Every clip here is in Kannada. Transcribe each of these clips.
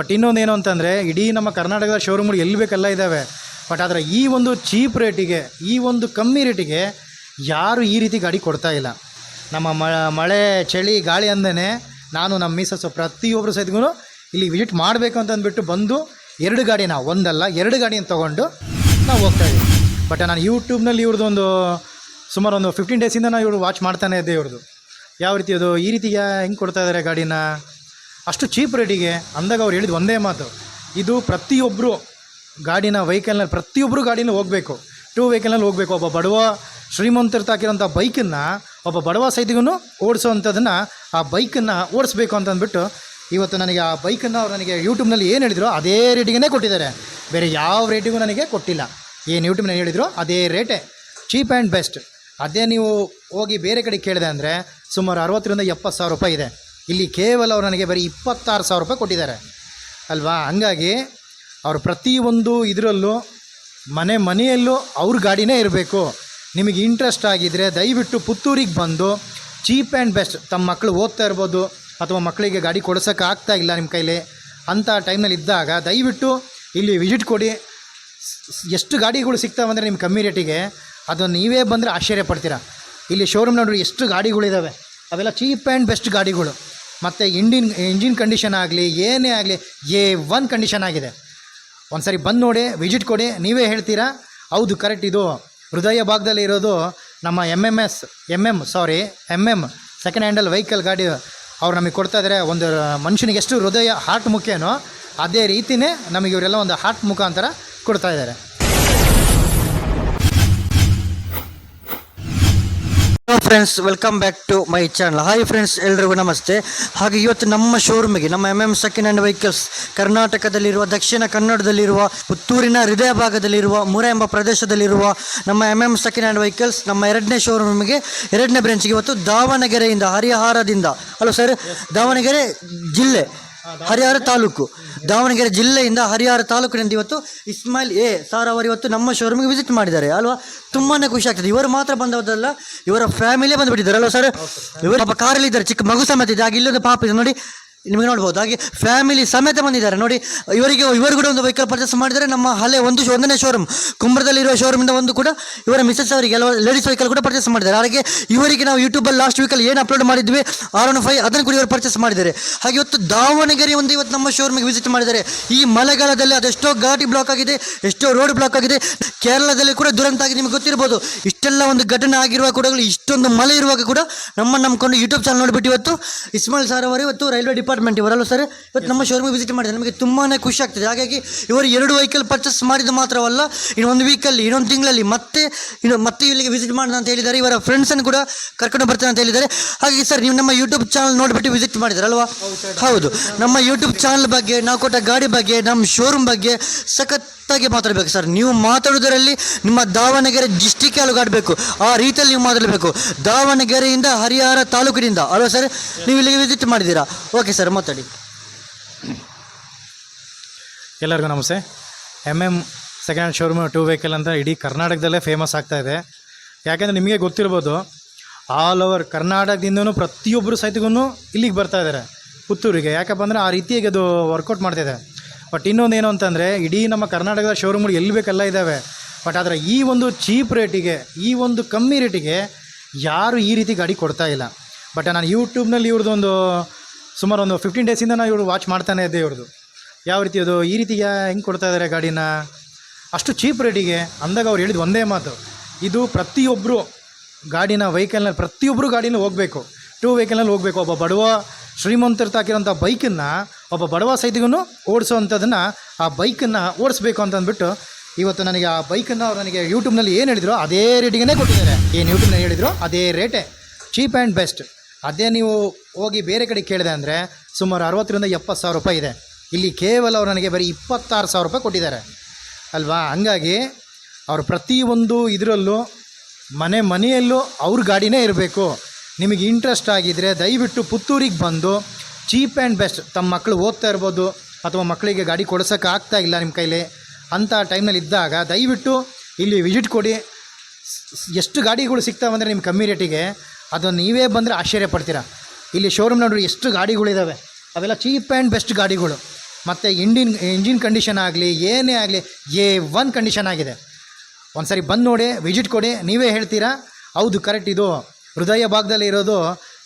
ಬಟ್ ಇನ್ನೊಂದು ಏನು ಅಂತಂದರೆ, ಇಡೀ ನಮ್ಮ ಕರ್ನಾಟಕದ ಶೋರೂಮ್ಗಳು ಎಲ್ಲಿ ಬೇಕೆಲ್ಲ ಇದ್ದಾವೆ ಬಟ್ ಆದರೆ ಈ ಒಂದು ಚೀಪ್ ರೇಟಿಗೆ ಈ ಒಂದು ಕಮ್ಮಿ ರೇಟಿಗೆ ಯಾರು ಈ ರೀತಿ ಗಾಡಿ ಕೊಡ್ತಾ ಇಲ್ಲ. ನಮ್ಮ ಮಳೆ, ಚಳಿ, ಗಾಳಿ ಅಂದೇ ನಾನು ನಮ್ಮ ಮೀಸಸ್ಸು ಪ್ರತಿಯೊಬ್ಬರು ಸಹಿತಗೂ ಇಲ್ಲಿ ವಿಸಿಟ್ ಮಾಡಬೇಕು ಅಂತ ಅಂದ್ಬಿಟ್ಟು ಬಂದು ಎರಡು ಗಾಡಿನ, ಒಂದಲ್ಲ, ಎರಡು ಗಾಡಿನ ತೊಗೊಂಡು ನಾವು ಹೋಗ್ತಾ ಇದ್ದೀವಿ ಬಟ್ ನಾನು ಯೂಟ್ಯೂಬ್ನಲ್ಲಿ ಇವ್ರದ್ದು ಒಂದು ಸುಮಾರು ಒಂದು ಫಿಫ್ಟೀನ್ ಡೇಸಿಂದ ನಾನು ಇವ್ರು ವಾಚ್ ಮಾಡ್ತಾನೆ ಇದ್ದೆ ಇವ್ರದ್ದು ಯಾವ ರೀತಿ ಅದು, ಈ ರೀತಿ ಹೆಂಗೆ ಕೊಡ್ತಾ ಇದ್ದಾರೆ ಗಾಡಿನ? ಅಷ್ಟು ಚೀಪ್ ರೇಟಿಗೆ ಅಂದಾಗ ಅವ್ರು ಹೇಳಿದ ಒಂದೇ ಮಾತು. ಇದು ಪ್ರತಿಯೊಬ್ಬರು ಗಾಡಿನ ವೆಹಿಕಲ್ನಲ್ಲಿ ಪ್ರತಿಯೊಬ್ಬರು ಗಾಡಿನ ಹೋಗಬೇಕು. ಟೂ ವೆಹಿಕಲ್ನಲ್ಲಿ ಹೋಗಬೇಕು. ಒಬ್ಬ ಬಡವ ಶ್ರೀಮಂತರು ತಾಕಿರೋಂಥ ಬೈಕನ್ನು ಒಬ್ಬ ಬಡವ ಸೈದಿಗೂ ಓಡಿಸೋವಂಥದ್ದನ್ನು ಆ ಬೈಕನ್ನು ಓಡಿಸ್ಬೇಕು ಅಂತಂದ್ಬಿಟ್ಟು ಇವತ್ತು ನನಗೆ ಆ ಬೈಕನ್ನು ಅವ್ರು ನನಗೆ ಯೂಟ್ಯೂಬ್ನಲ್ಲಿ ಏನು ಹೇಳಿದ್ರು ಅದೇ ರೇಟಿಗೆ ಕೊಟ್ಟಿದ್ದಾರೆ. ಬೇರೆ ಯಾವ ರೇಟಿಗೂ ನನಗೆ ಕೊಟ್ಟಿಲ್ಲ. ಏನು ಯೂಟ್ಯೂಬ್ನಲ್ಲಿ ಹೇಳಿದ್ರು ಅದೇ ರೇಟೇ. Cheap and best. ಅದೇ ನೀವು ಹೋಗಿ ಬೇರೆ ಕಡೆ ಕೇಳಿದೆ ಅಂದರೆ ಸುಮಾರು ಅರವತ್ತರಿಂದ ಎಪ್ಪತ್ತು ಸಾವಿರ ರೂಪಾಯಿ ಇದೆ. ಇಲ್ಲಿ ಕೇವಲ ಅವರು ನನಗೆ ಬರೀ ಇಪ್ಪತ್ತಾರು ಸಾವಿರ ರೂಪಾಯಿ ಕೊಟ್ಟಿದ್ದಾರೆ. ಅಲ್ವಾ? ಹಂಗಾಗಿ ಅವರು ಪ್ರತಿಯೊಂದು ಇದರಲ್ಲೂ, ಮನೆ ಮನೆಯಲ್ಲೂ ಅವ್ರ ಗಾಡಿನೇ ಇರಬೇಕು. ನಿಮಗೆ ಇಂಟ್ರೆಸ್ಟ್ ಆಗಿದ್ದರೆ ದಯವಿಟ್ಟು ಪುತ್ತೂರಿಗೆ ಬಂದು ಚೀಪ್ ಆ್ಯಂಡ್ ಬೆಸ್ಟ್ ತಮ್ಮ ಮಕ್ಕಳು ಓದ್ತಾ ಇರ್ಬೋದು, ಅಥವಾ ಮಕ್ಕಳಿಗೆ ಗಾಡಿ ಕೊಡ್ಸೋಕೆ ಆಗ್ತಾ ಇಲ್ಲ ನಿಮ್ಮ ಕೈಲಿ ಅಂಥ ಟೈಮ್ನಲ್ಲಿ ಇದ್ದಾಗ ದಯವಿಟ್ಟು ಇಲ್ಲಿ ವಿಸಿಟ್ ಕೊಡಿ. ಎಷ್ಟು ಗಾಡಿಗಳು ಸಿಗ್ತಾವೆ ಅಂದರೆ ನಿಮ್ಮ ಕಮ್ಮಿ ರೇಟಿಗೆ ಅದನ್ನು ನೀವೇ ಬಂದರೆ ಆಶ್ಚರ್ಯ ಪಡ್ತೀರಾ. ಇಲ್ಲಿ ಶೋರೂಮ್ ನೋಡ್ರಿ ಎಷ್ಟು ಗಾಡಿಗಳಿದ್ದಾವೆ ಅವೆಲ್ಲ ಚೀಪ್ ಆ್ಯಂಡ್ ಬೆಸ್ಟ್ ಗಾಡಿಗಳು. ಮತ್ತು ಇಂಡಿನ್, ಇಂಜಿನ್ ಕಂಡೀಷನ್ ಆಗಲಿ, ಏನೇ ಆಗಲಿ, ಎ ಒನ್ ಕಂಡೀಷನ್ ಆಗಿದೆ. ಒಂದು ಸರಿ ಬಂದು ನೋಡಿ ವಿಸಿಟ್ ಕೊಡಿ. ನೀವೇ ಹೇಳ್ತೀರಾ? ಹೌದು ಕರೆಕ್ಟ್ ಇದು. ಹೃದಯ ಭಾಗದಲ್ಲಿ ಇರೋದು ನಮ್ಮ M M S M M sorry M M second handle vehicle ಗಾಡಿ ಅವ್ರು ನಮಗೆ ಕೊಡ್ತಾ ಇದ್ದಾರೆ ಒಂದು ಮನುಷ್ಯನಿಗೆ ಎಷ್ಟು ಹೃದಯ ಹಾರ್ಟ್ ಮುಖ್ಯನೋ ಅದೇ ರೀತಿಯೇ ನಮಗೆ ಇವರೆಲ್ಲ ಒಂದು ಹಾರ್ಟ್ ಮುಖಾಂತರ ಕೊಡ್ತಾ ಇದ್ದಾರೆ friends welcome back to my channel hi friends ಎಲ್ರಿಗೂ ನಮಸ್ತೆ. ಹಾಗೆ ಇವತ್ತು ನಮ್ಮ ಶೋರೂಮಿಗೆ ನಮ್ಮ M M second hand vehicles ಕರ್ನಾಟಕದಲ್ಲಿರುವ ದಕ್ಷಿಣ ಕನ್ನಡದಲ್ಲಿರುವ ಪುತ್ತೂರಿನ ಹೃದಯ ಭಾಗದಲ್ಲಿರುವ ಮುರ ಎಂಬ ಪ್ರದೇಶದಲ್ಲಿರುವ ನಮ್ಮ M M second hand vehicles ನಮ್ಮ ಎರಡನೇ ಶೋರೂಮಿಗೆ ಎರಡನೇ ಬ್ರಾಂಚ್ಗೆ ಇವತ್ತು ದಾವಣಗೆರೆಯಿಂದ ಹರಿಹಾರದಿಂದ. ಹಲೋ ಸರ್ ದಾವಣಗೆರೆ ಜಿಲ್ಲೆ. ಹರಿಹರ ತಾಲೂಕು. ದಾವಣಗೆರೆ ಜಿಲ್ಲೆಯಿಂದ ಹರಿಹರ ತಾಲೂಕಿನಿಂದ ಇವತ್ತು ಇಸ್ಮಾಯಿಲ್ ಎ ಸಾರ್ ಅವರು ಇವತ್ತು ನಮ್ಮ ಶೋರೂಮ್ಗೆ ವಿಸಿಟ್ ಮಾಡಿದ್ದಾರೆ. ಅಲ್ವಾ? ತುಂಬಾನೇ ಖುಷಿ ಆಗ್ತದೆ. ಇವರು ಮಾತ್ರ ಬಂದವರಲ್ಲ ಇವರ ಫ್ಯಾಮಿಲಿಯೇ ಬಂದುಬಿಟ್ಟಿದ್ದಾರೆ. ಅಲ್ವಾ ಸರ್ ಇವರು ಪಾಪ ಕಾರಲ್ಲಿ ಇದ್ದಾರೆ ಚಿಕ್ಕ ಮಗು ಸಮೇತ ಇದೆ. ಹಾಗೆ ಇಲ್ಲೊಂದು ಪಾಪ ಇದೆ ನೋಡಿ. ನಿಮಗೆ ನೋಡ್ಬೋದು. ಹಾಗೆ ಫ್ಯಾಮಿಲಿ ಸಮೇತ ಬಂದಿದ್ದಾರೆ. ನೋಡಿ, ಇವರಿಗೆ, ಇವರು ಕೂಡ ಒಂದು ವೆಹಿಕಲ್ ಪರ್ಚೇಸ್ ಮಾಡಿದರೆ ನಮ್ಮ ಹಳೆ ಒಂದು ಒಂದನೇ ಶೋರೂಮ್ ಕುಂಬ್ರದಲ್ಲಿರುವ ಶೋರೂಮಿಂದ ಒಂದು ಕೂಡ ಇವರ ಮಿಸಸ್ ಅವರಿಗೆ ಎಲ್ಲ ಲೇಡೀಸ್ ವೆಹಿಕಲ್ ಕೂಡ ಪರ್ಚೇಸ್ ಮಾಡಿದ್ದಾರೆ. ಹಾಗೆ ಇವರಿಗೆ ನಾವು ಯೂಟ್ಯೂಬಲ್ಲಿ ಲಾಸ್ಟ್ ವೀಕಲ್ಲಿ ಏನು ಅಪ್ಲೋಡ್ ಮಾಡಿದ್ವಿ? ಆರ್ ಒನ್ ಫೈವ್ ಅದನ್ನು ಕೂಡ ಇವರು ಪರ್ಚೇಸ್ ಮಾಡಿದ್ದಾರೆ. ಹಾಗೆ ಇವತ್ತು ದಾವಣಗೆರೆ ಒಂದು ಇವತ್ತು ನಮ್ಮ ಶೋರೂಮಿಗೆ ವಿಸಿಟ್ ಮಾಡಿದ್ದಾರೆ. ಈ ಮಳೆಗಾಲದಲ್ಲಿ ಅದೆಷ್ಟೋ ಘಾಟಿ ಬ್ಲಾಕ್ ಆಗಿದೆ, ಎಷ್ಟೋ ರೋಡ್ ಬ್ಲಾಕ್ ಆಗಿದೆ. ಕೇರಳದಲ್ಲಿ ಕೂಡ ದುರಂತ ಆಗಿದೆ, ನಿಮಗೆ ಗೊತ್ತಿರ್ಬೋದು. ಇಷ್ಟೆಲ್ಲ ಒಂದು ಘಟನೆ ಆಗಿರುವ ಕೂಡ ಇಷ್ಟೊಂದು ಮಳೆ ಇರುವಾಗ ಕೂಡ ನಮ್ಮನ್ನು ನಂಬ್ಕೊಂಡು ಯೂಟ್ಯೂಬ್ ಚಾನಲ್ ನೋಡಿಬಿಟ್ಟು ಇವತ್ತು ಇಸ್ಮಾಲ್ ಸರ್ ಅವರು ಇವತ್ತು ರೈಲ್ವೆ ಡಿಪಾರ್ಟ್ಮೆಂಟ್ ಇವರಲ್ಲ ಸರ್, ಇವತ್ತು ನಮ್ಮ ಶೋರೂಮಿಗೆ ವಿಸಿಟ್ ಮಾಡಿದೆ ನಮಗೆ ತುಂಬಾ ಖುಷಿ ಆಗ್ತದೆ. ಹಾಗಾಗಿ ಇವರು ಎರಡು ವೆಹಿಕಲ್ ಪರ್ಚೇಸ್ ಮಾಡಿದ ಮಾತ್ರವಲ್ಲ, ಇನ್ನೊಂದು ವೀಕಲ್ಲಿ ಇನ್ನೊಂದು ತಿಂಗಳಲ್ಲಿ ಮತ್ತೆ, ಇನ್ನು ಮತ್ತೆ ಇಲ್ಲಿಗೆ ವಿಸಿಟ್ ಮಾಡೋಣ ಅಂತ ಹೇಳಿದ್ದಾರೆ. ಇವರ ಫ್ರೆಂಡ್ಸನ್ನು ಕೂಡ ಕರ್ಕೊಂಡು ಬರ್ತಾರೆ ಅಂತ ಹೇಳಿದ್ದಾರೆ. ಹಾಗಾಗಿ ಸರ್, ನೀವು ನಮ್ಮ ಯೂಟ್ಯೂಬ್ ಚಾನಲ್ ನೋಡಿಬಿಟ್ಟು ವಿಸಿಟ್ ಮಾಡಿದಾರಲ್ವಾ? ಹೌದು. ನಮ್ಮ ಯೂಟ್ಯೂಬ್ ಚಾನಲ್ ಬಗ್ಗೆ ನಾವು ಕೊಟ್ಟ ಗಾಡಿ ಬಗ್ಗೆ, ನಮ್ಮ ಶೋರೂಮ್ ಬಗ್ಗೆ ಸಖತ್ತಾಗಿ ಮಾತಾಡಬೇಕು ಸರ್. ನೀವು ಮಾತಾಡುವುದರಲ್ಲಿ ನಿಮ್ಮ ದಾವಣಗೆರೆ ಡಿಸ್ಟಿಕ್ ಅಲುಗಾಡಬೇಕು. ಆ ರೀತಿಯಲ್ಲಿ ನೀವು ಮಾತಾಡಬೇಕು. ದಾವಣಗೆರೆಯಿಂದ ಹರಿಹರ ತಾಲೂಕಿನಿಂದ. ಅಲ್ವಾ ಸರ್? ನೀವು ಇಲ್ಲಿಗೆ ವಿಸಿಟ್ ಮಾಡಿದ್ದೀರಾ? ಓಕೆ ಮಾತಾಡಿ. ಎಲ್ಲರಿಗೂ ನಮಸ್ತೆ. M M second hand showroom two vehicle ಅಂತ ಇಡೀ ಕರ್ನಾಟಕದಲ್ಲೇ ಫೇಮಸ್ ಆಗ್ತಾ ಇದೆ. ಯಾಕೆಂದರೆ ನಿಮಗೆ ಗೊತ್ತಿರ್ಬೋದು ಆಲ್ ಓವರ್ ಕರ್ನಾಟಕದಿಂದನೂ ಪ್ರತಿಯೊಬ್ಬರು ಸಹಿತಗೂ ಇಲ್ಲಿಗೆ ಬರ್ತಾ ಇದ್ದಾರೆ ಪುತ್ತೂರಿಗೆ. ಯಾಕಪ್ಪ ಅಂದರೆ ಆ ರೀತಿಯಾಗಿ ಅದು ವರ್ಕೌಟ್ ಮಾಡ್ತಿದೆ ಬಟ್ ಇನ್ನೊಂದು ಏನು ಅಂತಂದರೆ, ಇಡೀ ನಮ್ಮ ಕರ್ನಾಟಕದ ಶೋರೂಮ್ಗಳು ಎಲ್ಲಿ ಬೇಕೆಲ್ಲ ಇದ್ದಾವೆ ಬಟ್ ಆದರೆ ಈ ಒಂದು ಚೀಪ್ ರೇಟಿಗೆ ಈ ಒಂದು ಕಮ್ಮಿ ರೇಟಿಗೆ ಯಾರು ಈ ರೀತಿ ಗಾಡಿ ಕೊಡ್ತಾ ಇಲ್ಲ. ಬಟ್ ನಾನು ಯೂಟ್ಯೂಬ್ನಲ್ಲಿ ಇವ್ರದ್ದು ಒಂದು ಸುಮಾರು ಒಂದು ಫಿಫ್ಟೀನ್ ಡೇಸಿಂದ ನಾವು ಇವ್ರು ವಾಚ್ ಮಾಡ್ತಾನೆ ಇದ್ದೆ ಇವ್ರದ್ದು ಯಾವ ರೀತಿ ಅದು, ಈ ರೀತಿಯ ಹೆಂಗೆ ಕೊಡ್ತಾ ಇದ್ದಾರೆ ಗಾಡಿನ? ಅಷ್ಟು ಚೀಪ್ ರೇಟಿಗೆ ಅಂದಾಗ ಅವ್ರು ಹೇಳಿದ ಒಂದೇ ಮಾತು. ಇದು ಪ್ರತಿಯೊಬ್ಬರು ಗಾಡಿನ ವೆಹಿಕಲ್ನಲ್ಲಿ ಪ್ರತಿಯೊಬ್ಬರು ಗಾಡಿನ ಹೋಗಬೇಕು. ಟೂ ವೆಹಿಕಲ್ನಲ್ಲಿ ಹೋಗಬೇಕು. ಒಬ್ಬ ಬಡವ ಶ್ರೀಮಂತರು ತಾಕಿರೋಂಥ ಬೈಕನ್ನು ಒಬ್ಬ ಬಡವ ಸೈತಿಗೂ ಓಡಿಸೋವಂಥದ್ದನ್ನು ಆ ಬೈಕನ್ನು ಓಡಿಸ್ಬೇಕು ಅಂತಂದ್ಬಿಟ್ಟು ಇವತ್ತು ನನಗೆ ಆ ಬೈಕನ್ನು ಅವ್ರು ನನಗೆ ಯೂಟ್ಯೂಬ್ನಲ್ಲಿ ಏನು ಹೇಳಿದ್ರು, ಅದೇ ರೇಟಿಗೆ ಕೊಟ್ಟಿದ್ದಾರೆ. ಏನು ಯೂಟ್ಯೂಬ್ನಲ್ಲಿ ಹೇಳಿದ್ರು, ಅದೇ ರೇಟೇ ಚೀಪ್ ಆ್ಯಂಡ್ ಬೆಸ್ಟ್ ಅದೇ ನೀವು ಹೋಗಿ ಬೇರೆ ಕಡೆ ಕೇಳಿದೆ ಅಂದರೆ ಸುಮಾರು ಅರವತ್ತರಿಂದ ಎಪ್ಪತ್ತು ಸಾವಿರ ರೂಪಾಯಿ ಇದೆ. ಇಲ್ಲಿ ಕೇವಲ ಅವ್ರು ನನಗೆ ಬರೀ ಇಪ್ಪತ್ತಾರು ಸಾವಿರ ರೂಪಾಯಿ ಕೊಟ್ಟಿದ್ದಾರೆ. ಅಲ್ವಾ? ಹಂಗಾಗಿ ಅವರು ಪ್ರತಿಯೊಂದು ಇದರಲ್ಲೂ ಮನೆ ಮನೆಯಲ್ಲೂ ಅವ್ರ ಗಾಡಿನೇ ಇರಬೇಕು. ನಿಮಗೆ ಇಂಟ್ರೆಸ್ಟ್ ಆಗಿದ್ದರೆ ದಯವಿಟ್ಟು ಪುತ್ತೂರಿಗೆ ಬಂದು ಚೀಪ್ ಆ್ಯಂಡ್ ಬೆಸ್ಟ್ ತಮ್ಮ ಮಕ್ಕಳು ಓದ್ತಾ ಇರ್ಬೋದು ಅಥವಾ ಮಕ್ಕಳಿಗೆ ಗಾಡಿ ಕೊಡ್ಸೋಕೆ ಆಗ್ತಾ ಇಲ್ಲ ನಿಮ್ಮ ಕೈಲಿ ಅಂಥ ಟೈಮ್ನಲ್ಲಿ ಇದ್ದಾಗ ದಯವಿಟ್ಟು ಇಲ್ಲಿ ವಿಸಿಟ್ ಕೊಡಿ. ಎಷ್ಟು ಗಾಡಿಗಳು ಸಿಗ್ತಾವೆ ಅಂದರೆ ನಿಮ್ಮ ಕಮ್ಮಿ ರೇಟಿಗೆ ಅದನ್ನು ನೀವೇ ಬಂದರೆ ಆಶ್ಚರ್ಯ ಪಡ್ತೀರಾ? ಇಲ್ಲಿ ಶೋರೂಮ್ ನೋಡ್ರಿ ಎಷ್ಟು ಗಾಡಿಗಳಿದ್ದಾವೆ ಅವೆಲ್ಲ ಚೀಪ್ ಆ್ಯಂಡ್ ಬೆಸ್ಟ್ ಗಾಡಿಗಳು. ಮತ್ತು ಇಂಡಿನ್ ಇಂಜಿನ್ ಕಂಡೀಷನ್ ಆಗಲಿ, ಏನೇ ಆಗಲಿ ಎ ಒನ್ ಕಂಡೀಷನ್ ಆಗಿದೆ. ಒಂದು ಸರಿ ಬಂದು ನೋಡಿ ವಿಸಿಟ್ ಕೊಡಿ, ನೀವೇ ಹೇಳ್ತೀರಾ? ಹೌದು ಕರೆಕ್ಟ್ ಇದು. ಹೃದಯ ಭಾಗದಲ್ಲಿ ಇರೋದು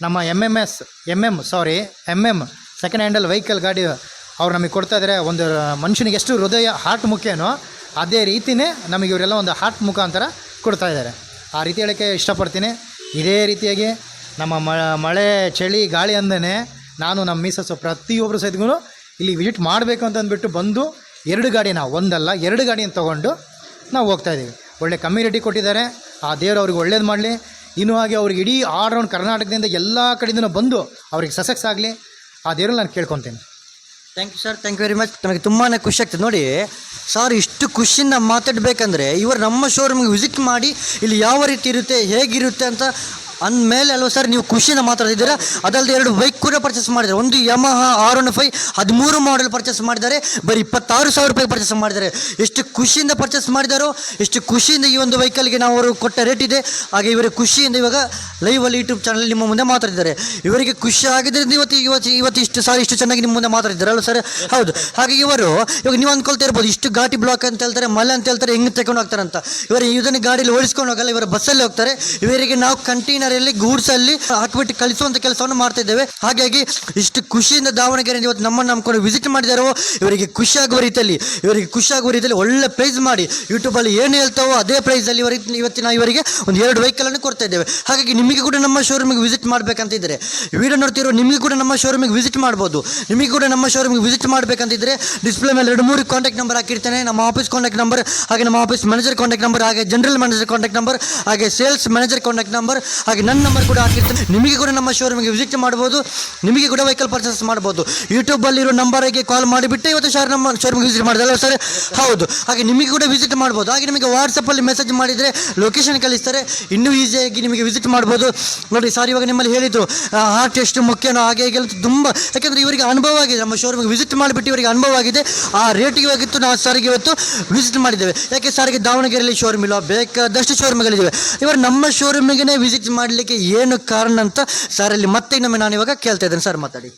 ನಮ್ಮ M M S M M sorry M M second handle vehicle ಗಾಡಿ ಅವ್ರು ನಮಗೆ ಕೊಡ್ತಾ ಇದ್ದಾರೆ ಒಂದು ಮನುಷ್ಯನಿಗೆ ಎಷ್ಟು ಹೃದಯ ಹಾರ್ಟ್ ಮುಖ್ಯನೋ ಅದೇ ರೀತಿಯೇ ನಮಗೆ ಇವರೆಲ್ಲ ಒಂದು ಹಾರ್ಟ್ ಮುಖಾಂತರ ಕೊಡ್ತಾ ಇದ್ದಾರೆ ಆ ರೀತಿ ಹೇಳೋಕ್ಕೆ ಇಷ್ಟಪಡ್ತೀನಿ. ಇದೇ ರೀತಿಯಾಗಿ ನಮ್ಮ ಮಳೆ, ಚಳಿ, ಗಾಳಿ ಅಂದೇ ನಾನು ನಮ್ಮ ಮೀಸಸ್ಸು ಪ್ರತಿಯೊಬ್ಬರು ಸಹಿತಗೂ ಇಲ್ಲಿ ವಿಸಿಟ್ ಮಾಡಬೇಕು ಅಂತ ಅಂದ್ಬಿಟ್ಟು ಬಂದು ಎರಡು ಗಾಡಿನ, ಒಂದಲ್ಲ, ಎರಡು ಗಾಡಿಯನ್ನು ತೊಗೊಂಡು ನಾವು ಹೋಗ್ತಾ ಇದ್ದೀವಿ. ಒಳ್ಳೆ ಕಮ್ಯುನಿಟಿ ಕೊಟ್ಟಿದ್ದಾರೆ. ಆ ದೇವರು ಅವ್ರಿಗೆ ಒಳ್ಳೇದು ಮಾಡಲಿ. ಇನ್ನೂ ಹಾಗೆ ಅವ್ರಿಗೆ ಇಡೀ ಆಲ್ ರೌಂಡ್ ಕರ್ನಾಟಕದಿಂದ ಎಲ್ಲ ಕಡೆಯಿಂದ ಬಂದು ಅವ್ರಿಗೆ ಸಸಕ್ಸ್ ಆಗಲಿ ಆ ದೇವ್ರಲ್ಲಿ ನಾನು ಕೇಳ್ಕೊತೀನಿ. Thank you sir thank you very much ನಮಗೆ ತುಂಬಾ ಖುಷಿ ಆಗ್ತದೆ. ನೋಡಿ ಸರ್ ಇಷ್ಟು ಖುಷಿಯಿಂದ ಮಾತಾಡಬೇಕಂದ್ರೆ ಇವರು ನಮ್ಮ ಶೋರೂಮ್ಗೆ ವಿಸಿಟ್ ಮಾಡಿ ಇಲ್ಲಿ ಯಾವ ರೀತಿ ಇರುತ್ತೆ, ಹೇಗಿರುತ್ತೆ ಅಂತ ಅಂದಮೇಲೆ ಅಲ್ವ ಸರ್, ನೀವು ಖುಷಿಯಿಂದ ಮಾತಾಡ್ತಿದ್ದೀರಾ? ಅದಲ್ಲದೆ ಎರಡು ಬೈಕ್ ಕೂಡ ಪರ್ಚೇಸ್ ಮಾಡಿದ್ದಾರೆ. ಒಂದು ಯಮಹ ಆರ್ ಒನ್ ಫೈವ್ ಹದಿಮೂರು ಮಾಡೆಲ್ ಪರ್ಚೇಸ್ ಮಾಡಿದ್ದಾರೆ. ಬರೀ ಇಪ್ಪತ್ತಾರು ಸಾವಿರ ರೂಪಾಯಿ ಪರ್ಚೇಸ್ ಮಾಡಿದ್ದಾರೆ. ಎಷ್ಟು ಖುಷಿಯಿಂದ ಪರ್ಚೇಸ್ ಮಾಡಿದಾರೋ, ಎಷ್ಟು ಖುಷಿಯಿಂದ ಈ ಒಂದು ವೆಹಿಕಲ್ಗೆ ನಾವು ಅವರು ಕೊಟ್ಟ ರೇಟ್ ಇದೆ. ಹಾಗೆ ಇವರ ಖುಷಿಯಿಂದ ಇವಾಗ ಲೈವಲ್ಲಿ ಯೂಟ್ಯೂಬ್ ಚಾನಲ್ ನಿಮ್ಮ ಮುಂದೆ ಮಾತಾಡಿದ್ದಾರೆ ಇವರಿಗೆ ಖುಷಿ ಆಗಿದ್ದರಿಂದ ಇವತ್ತು ಇವತ್ತು ಇವತ್ತು ಇಷ್ಟು ಸಾರಿ ಇಷ್ಟು ಚೆನ್ನಾಗಿ ನಿಮ್ಮ ಮುಂದೆ ಮಾತಾಡಿದ್ದಾರೆ ಅಲ್ಲ ಸರ್? ಹೌದು. ಹಾಗೆ ಇವರು, ಇವಾಗ ನೀವು ಅಂದ್ಕೊಳ್ತಾ ಇರ್ಬೋದು, ಇಷ್ಟು ಘಾಟಿ ಬ್ಲಾಕ್ ಅಂತ ಹೇಳ್ತಾರೆ ಮಲೆ ಅಂತ ಹೇಳ್ತಾರೆ, ಹೆಂಗೆ ತಗೊಂಡು ಹೋಗ್ತಾರೆ ಅಂತ ಇವರು ಇದನ್ನು ಗಾಡಿಯಲ್ಲಿ ಓಡಿಸ್ಕೊಂಡು ಹೋಗಲ್ಲ, ಇವರು ಬಸ್ಸಲ್ಲಿ ಹೋಗ್ತಾರೆ. ಇವರಿಗೆ ನಾವು ಕಂಟೈನರಲ್ಲಿ ಗೂಡ್ಸಲ್ಲಿ ಹಾಕಿಬಿಟ್ಟು ಕಳಿಸುವಂಥ ಕೆಲಸವನ್ನು ಮಾಡ್ತಾ ಇದ್ದೇವೆ. ಹಾಗಾಗಿ ಇಷ್ಟು ಖುಷಿಯಿಂದ ದಾವಣಗೆರೆ ಇವತ್ತು ನಮ್ಮನ್ನು ನಂಬ್ಕೊಂಡು ವಿಸಿಟ್ ಮಾಡಿದಾರೋ, ಇವರಿಗೆ ಖುಷಿ ಆಗುವ ರೀತಿಯಲ್ಲಿ, ಇವರಿಗೆ ಖುಷಿ ಆಗುವ ರೀತಿಯಲ್ಲಿ ಒಳ್ಳೆ ಪ್ರೈಸ್ ಮಾಡಿ ಯೂಟ್ಯೂಬಲ್ಲಿ ಏನು ಹೇಳ್ತಾವೋ ಅದೇ ಪ್ರೈಸಲ್ಲಿ ಇವರಿಗೆ ಇವತ್ತಿನ ಇವರಿಗೆ ಒಂದು ಎರಡು ವೆಹಿಕಲನ್ನು ಕೊಡ್ತಾ ಇದ್ದೇವೆ. ಹಾಗಾಗಿ ನಿಮಗೆ ಕೂಡ ನಮ್ಮ ಶೋರೂಮಿಗೆ ವಿಸಿಟ್ ಮಾಡಬೇಕಂತ ಇದ್ದರೆ ವಿಡಿಯೋ ನೋಡ್ತಿರೋ ನಿಮಗೆ ಕೂಡ ನಮ್ಮ ಶೋರೂಮಿಗೆ ವಿಸಿಟ್ ಮಾಡ್ಬೋದು. ನಿಮಗೆ ಕೂಡ ನಮ್ಮ ಶೋರೂಮಿಗೆ ವಿಸಿಟ್ ಮಾಡಬೇಕಂತಿದ್ರೆ ಡಿಸ್ಪ್ಲೇ ಮೇಲೆ ಎರಡು ಮೂರು ಕಾಂಟ್ಯಾಕ್ಟ್ ನಂಬರ್ ಹಾಕಿರ್ತೇನೆ. ನಮ್ಮ ಆಫೀಸ್ ಕಾಂಟ್ಯಾಕ್ಟ್ ನಂಬರ್ ಹಾಗೆ ನಮ್ಮ ಆಫೀಸ್ ಮ್ಯಾನೇಜರ್ ಕಾಂಟ್ಯಾಕ್ಟ್ ನಂಬರ್ ಹಾಗೆ ಜನರಲ್ ಮ್ಯಾನೇಜರ್ ಕಾಂಟ್ಯಾಕ್ಟ್ ನಂಬರ್ ಹಾಗೆ ಸೇಲ್ಸ್ ಮ್ಯಾನೇಜರ್ ಕಾಂಟ್ಯಾಕ್ಟ್ ನಂಬರ್ ಹಾಗೆ ನನ್ನ ನಂಬರ್ ಕೂಡ ಹಾಕಿರ್ತೀನಿ. ನಿಮಗೆ ಕೂಡ ನಮ್ಮ ಶೋರೂಮಿಗೆ ವಿಸಿಟ್ ಮಾಡ್ಬೋದು. ನಿಮಗೆ ಕೂಡ ವೆಹಿಕಲ್ ಪರ್ಚೇಸ್ ಮಾಡ್ಬೋದು. ಯೂಟ್ಯೂಬಲ್ಲಿರೋ ನಂಬರಿಗೆ ಕಾಲ್ ಮಾಡಿಬಿಟ್ಟು. ಇವತ್ತು ಶಾರ್ ನಮ್ಮ ಶೋರೂಮ್ಗೆ ವಿಸಿಟ್ ಮಾಡಿದಲ್ಲ ಸರ್ ಹೌದು. ಹಾಗೆ ನಿಮಗೆ ಕೂಡ ವಿಸಿಟ್ ಮಾಡ್ಬೋದು. ಹಾಗೆ ನಿಮಗೆ ವಾಟ್ಸಪ್ಪಲ್ಲಿ ಮೆಸೇಜ್ ಮಾಡಿದರೆ ಲೊಕೇಶನ್ ಕಳಿಸ್ತಾರೆ. ಇನ್ನೂ ಈಸಿಯಾಗಿ ನಿಮಗೆ ವಿಸಿಟ್ ಮಾಡ್ಬೋದು. ನೋಡಿ ಸರ್ ಇವಾಗ ನಿಮ್ಮಲ್ಲಿ ಹೇಳಿದರು ಹಾರ್ಟ್ ಎಷ್ಟು ಮುಖ್ಯನೋ ಹಾಗೆ ಹೀಗೆಲ್ಲ ತುಂಬ. ಯಾಕೆಂದರೆ ಇವರಿಗೆ ಅನುಭವ ಆಗಿದೆ. ನಮ್ಮ ಶೋರೂಮ್ಗೆ ವಿಸಿಟ್ ಮಾಡಿಬಿಟ್ಟು ಇವರಿಗೆ ಅನುಭವ ಆಗಿದೆ. ಆ ರೇಟಿಗೆ ಹೋಗಿತ್ತು. ನಾವು ಸರ್ಗೆ ಇವತ್ತು ವಿಸಿಟ್ ಮಾಡಿದ್ದೇವೆ. ಯಾಕೆ ಸರ್ಗೆ ದಾವಣಗೆರೆಯಲ್ಲಿ ಶೋರೂಮ್ ಇಲ್ಲ? ಬೇಕಾದಷ್ಟು ಶೋರೂಮ್ಗಳಿದ್ದಾವೆ ಇವರು ನಮ್ಮ ಶೋರೂಮಿಗೆ ವಿಸಿಟ್ ಮಾಡಲಿಕ್ಕೆ ಏನು ಕಾರಣ ಅಂತ ಸರ್ ಅಲ್ಲಿ ಮತ್ತೆ ಇನ್ನೊಮ್ಮೆ ನಾನು ಇವಾಗ ಕೇಳ್ತಾ ಇದ್ದೇನೆ. ಸರ್ ಮಾತಾಡಿ.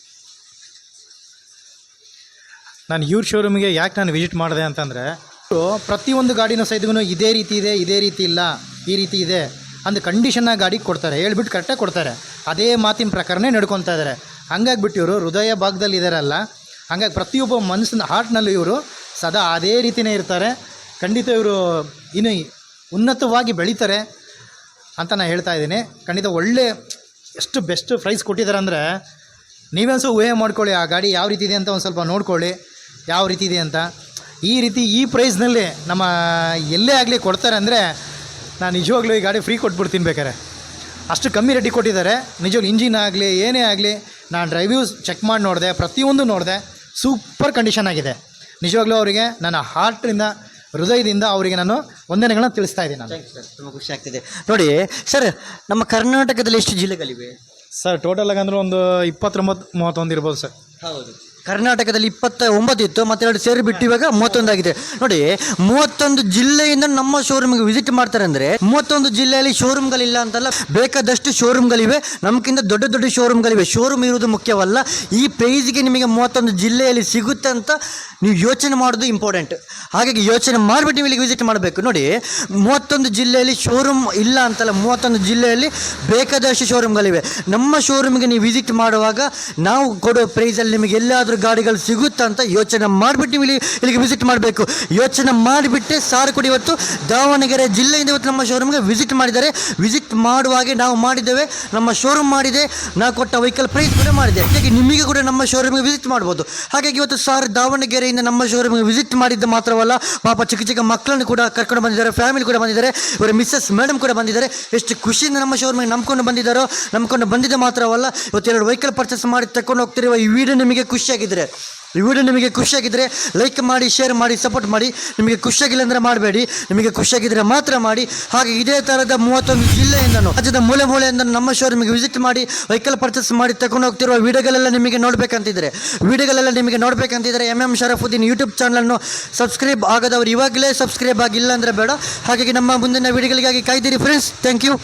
ನಾನು ಇವ್ರ ಶೋರೂಮಿಗೆ ಯಾಕೆ ನಾನು ವಿಸಿಟ್ ಮಾಡಿದೆ ಅಂತಂದರೆ, ಪ್ರತಿಯೊಂದು ಗಾಡಿನ ಸಹಿತಗೂ ಇದೇ ರೀತಿ ಇದೆ, ಇದೇ ರೀತಿ ಇಲ್ಲ, ಈ ರೀತಿ ಇದೆ ಅಂದು ಕಂಡೀಷನ್ನ ಗಾಡಿ ಕೊಡ್ತಾರೆ. ಹೇಳ್ಬಿಟ್ಟು ಕರೆಕ್ಟಾಗಿ ಕೊಡ್ತಾರೆ. ಅದೇ ಮಾತಿನ ಪ್ರಕಾರನೇ ನಡ್ಕೊತಾ ಇದ್ದಾರೆ ಹಂಗಾಗ್ಬಿಟ್ಟು ಇವರು ಹೃದಯ ಭಾಗದಲ್ಲಿ ಇದ್ದಾರಲ್ಲ ಹಂಗಾಗಿ ಪ್ರತಿಯೊಬ್ಬ ಮನಸ್ಸಿನ ಹಾರ್ಟ್ನಲ್ಲಿ ಇವರು ಸದಾ ಅದೇ ರೀತಿಯೇ ಇರ್ತಾರೆ. ಖಂಡಿತ ಇವರು ಇನ್ನು ಉನ್ನತವಾಗಿ ಬೆಳೀತಾರೆ. ಅಂತ ನಾನು ಹೇಳ್ತಾ ಇದ್ದೀನಿ. ಖಂಡಿತ ಒಳ್ಳೆ, ಎಷ್ಟು ಬೆಸ್ಟ್ ಪ್ರೈಸ್ ಕೊಟ್ಟಿದ್ದಾರೆ ಅಂದರೆ ನೀವೇ ಸಹ ಊಹೆ ಮಾಡ್ಕೊಳ್ಳಿ, ಆ ಗಾಡಿ ಯಾವ ರೀತಿ ಇದೆ ಅಂತ ಒಂದು ಸ್ವಲ್ಪ ನೋಡ್ಕೊಳ್ಳಿ, ಯಾವ ರೀತಿ ಇದೆ ಅಂತ. ಈ ರೀತಿ ಈ ಪ್ರೈಸ್ನಲ್ಲಿ ನಮ್ಮ ಎಲ್ಲೇ ಆಗಲಿ ಕೊಡ್ತಾರೆ ಅಂದರೆ ನಾನು ನಿಜವಾಗ್ಲೂ ಈ ಗಾಡಿ ಫ್ರೀ ಕೊಟ್ಬಿಡ್ತೀನಿ ಬೇಕಾರೆ ಅಷ್ಟು ಕಮ್ಮಿ ರೇಟಿಗೆ ಕೊಟ್ಟಿದ್ದಾರೆ. ನಿಜವಾಗ್ಲೂ ಇಂಜಿನ್ ಆಗಲಿ, ಏನೇ ಆಗಲಿ ನಾನು ಡ್ರೈವ್ಯೂಸ್ ಚೆಕ್ ಮಾಡಿ ನೋಡಿದೆ, ಪ್ರತಿಯೊಂದು ನೋಡಿದೆ ಸೂಪರ್ ಕಂಡೀಷನ್ ಆಗಿದೆ. ನಿಜವಾಗ್ಲೂ ಅವರಿಗೆ ನನ್ನ ಹಾರ್ಟ್ರಿಂದ ಹೃದಯದಿಂದ ಅವರಿಗೆ ನಾನು ವಂದನೆಗಳನ್ನ ತಿಳಿಸ್ತಾ ಇದ್ದೀನಿ ನಾನು. ತುಂಬ ಖುಷಿ ಆಗ್ತಿದೆ. ನೋಡಿ ಸರ್ ನಮ್ಮ ಕರ್ನಾಟಕದಲ್ಲಿ ಎಷ್ಟು ಜಿಲ್ಲೆಗಳಿವೆ? ಸರ್ ಟೋಟಲ್ ಆಗಂದ್ರೆ ಒಂದು ಇಪ್ಪತ್ತೊಂಬತ್ತು ಮೂವತ್ತೊಂದು ಇರ್ಬೋದು ಸರ್ ಹೌದು. ಕರ್ನಾಟಕದಲ್ಲಿ ಇಪ್ಪತ್ತ ಒಂಬತ್ತು ಇತ್ತು, ಮತ್ತೆರಡು ಸೇರಿ ಬಿಟ್ಟು ಇವಾಗ ಮೂವತ್ತೊಂದಾಗಿದೆ ನೋಡಿ, ಮೂವತ್ತೊಂದು ಜಿಲ್ಲೆಯಿಂದ ನಮ್ಮ ಶೋರೂಮ್ಗೆ ವಿಸಿಟ್ ಮಾಡ್ತಾರೆ ಅಂದ್ರೆ, ಮೂವತ್ತೊಂದು ಜಿಲ್ಲೆಯಲ್ಲಿ ಶೋರೂಮ್ಗಳಿಲ್ಲ ಅಂತಲ್ಲ, ಬೇಕಾದಷ್ಟು ಶೋರೂಮ್ಗಳಿವೆ ನಮ್ಕಿಂತ ದೊಡ್ಡ ದೊಡ್ಡ ಶೋರೂಮ್ಗಳಿವೆ ಶೋರೂಮ್ ಇರುವುದು ಮುಖ್ಯವಲ್ಲ. ಈ ಪ್ರೈಸ್ಗೆ ನಿಮಗೆ ಮೂವತ್ತೊಂದು ಜಿಲ್ಲೆಯಲ್ಲಿ ಸಿಗುತ್ತೆ ಅಂತ ನೀವು ಯೋಚನೆ ಮಾಡೋದು ಇಂಪಾರ್ಟೆಂಟ್ ಹಾಗಾಗಿ ಯೋಚನೆ ಮಾಡಿಬಿಟ್ಟು ನೀವು ಇಲ್ಲಿಗೆ ವಿಸಿಟ್ ಮಾಡಬೇಕು. ನೋಡಿ, ಮೂವತ್ತೊಂದು ಜಿಲ್ಲೆಯಲ್ಲಿ ಶೋರೂಮ್ ಇಲ್ಲ ಅಂತಲ್ಲ, ಮೂವತ್ತೊಂದು ಜಿಲ್ಲೆಯಲ್ಲಿ ಬೇಕಾದಷ್ಟು ಶೋರೂಮ್ಗಳಿವೆ ನಮ್ಮ ಶೋರೂಮ್ಗೆ ನೀವು ವಿಸಿಟ್ ಮಾಡುವಾಗ ನಾವು ಕೊಡೋ ಪ್ರೈಸಲ್ಲಿ ನಿಮಗೆ ಎಲ್ಲಾದರೂ ಗಾಡಿಗಳು ಸಿಗುತ್ತಾ ಅಂತ ಯೋಚನೆ ಮಾಡಿಬಿಟ್ಟು ನೀವು ಇಲ್ಲಿ ಇಲ್ಲಿಗೆ ವಿಸಿಟ್ ಮಾಡಬೇಕು. ಯೋಚನೆ ಮಾಡಿಬಿಟ್ಟೆ ಸಾರು ಕೂಡ ಇವತ್ತು. ದಾವಣಗೆರೆ ಜಿಲ್ಲೆಯಿಂದ ಇವತ್ತು ನಮ್ಮ ಶೋರೂಮ್ಗೆ ವಿಸಿಟ್ ಮಾಡಿದ್ದಾರೆ. ವಿಸಿಟ್ ಮಾಡುವಾಗೆ ನಾವು ಮಾಡಿದ್ದೇವೆ. ನಮ್ಮ ಶೋರೂಮ್ ಮಾಡಿದೆ. ನಾವು ಕೊಟ್ಟ ವೆಹಿಕಲ್ ಪ್ರೈಸ್ ಕೂಡ ಮಾಡಿದೆ. ಹಾಗಾಗಿ ನಿಮಗೆ ಕೂಡ ನಮ್ಮ ಶೋರೂಮ್ಗೆ ವಿಸಿಟ್ ಮಾಡ್ಬೋದು. ಹಾಗಾಗಿ ಇವತ್ತು ಸಾರ್ ದಾವಣಗೆರೆಯಿಂದ ನಮ್ಮ ಶೋರೂಮ್ಗೆ ವಿಸಿಟ್ ಮಾಡಿದ್ದು ಮಾತ್ರವಲ್ಲ, ಪಾಪ ಚಿಕ್ಕ ಚಿಕ್ಕ ಮಕ್ಕಳನ್ನು ಕೂಡ ಕರ್ಕೊಂಡು ಬಂದಿದ್ದಾರೆ ಫ್ಯಾಮಿಲಿ ಕೂಡ ಬಂದಿದ್ದಾರೆ, ಇವರ ಮಿಸ್ಸಸ್ ಮೇಡಮ್ ಕೂಡ ಬಂದಿದ್ದಾರೆ. ಎಷ್ಟು ಖುಷಿಯಿಂದ ನಮ್ಮ ಶೋರೂಮ್ಗೆ ನಂಬ್ಕೊಂಡು ಬಂದಿದ್ದಾರೋ, ನಂಬ್ಕೊಂಡು ಬಂದಿದ್ದ ಮಾತ್ರವಲ್ಲ, ಇವತ್ತು ಎರಡು ವೆಹಿಕಲ್ ಪರ್ಚೇಸ್ ಮಾಡಿ ತಗೊಂಡು ಹೋಗ್ತಿರುವ ಈ ವಿಡಿಯೋ ನಿಮಗೆ ಖುಷಿಯಾಗಿದ್ದರೆ ಈ ವಿಡಿಯೋ ನಿಮಗೆ ಖುಷಿಯಾಗಿದ್ದರೆ ಲೈಕ್ ಮಾಡಿ ಶೇರ್ ಮಾಡಿ ಸಪೋರ್ಟ್ ಮಾಡಿ, ನಿಮಗೆ ಖುಷಿಯಾಗಿಲ್ಲ ಅಂದರೆ ಮಾಡಬೇಡಿ. ನಿಮಗೆ ಖುಷಿಯಾಗಿದ್ದರೆ ಮಾತ್ರ ಮಾಡಿ. ಹಾಗೆ ಇದೇ ಥರದ ಮೂವತ್ತೊಂದು ಜಿಲ್ಲೆಯಿಂದನೂ, ರಾಜ್ಯದ ಮೂಲೆ ಮೂಲೆಯಿಂದ ನಮ್ಮ ಶೋರೂಮಿಗೆ ವಿಸಿಟ್ ಮಾಡಿ ವೆಹಿಕಲ್ ಪರ್ಚೇಸ್ ಮಾಡಿ ತಗೊಂಡು ಹೋಗ್ತಿರುವ ವಿಡಿಯೋಗಳೆಲ್ಲ ನಿಮಗೆ ನೋಡಬೇಕಂತಿದ್ರೆ, ವಿಡಿಯೋಗಳೆಲ್ಲ ನಿಮಗೆ ನೋಡಬೇಕಂತಿದ್ರೆ ಎಂ ಎಂ ಶರಫುದ್ದೀನ್ ಯೂಟ್ಯೂಬ್ ಚಾನಲನ್ನು ಸಬ್ಸ್ಕ್ರೈಬ್ ಆಗದವರು ಇವಾಗಲೇ ಸಬ್ಸ್ಕ್ರೈಬ್ ಆಗಿಲ್ಲ ಅಂದರೆ ಬೇಡ. ಹಾಗಾಗಿ ನಮ್ಮ ಮುಂದಿನ ವಿಡಿಯೋಗಳಿಗಾಗಿ ಕಾಯ್ದಿರಿ ಫ್ರೆಂಡ್ಸ್ ಥ್ಯಾಂಕ್ ಯು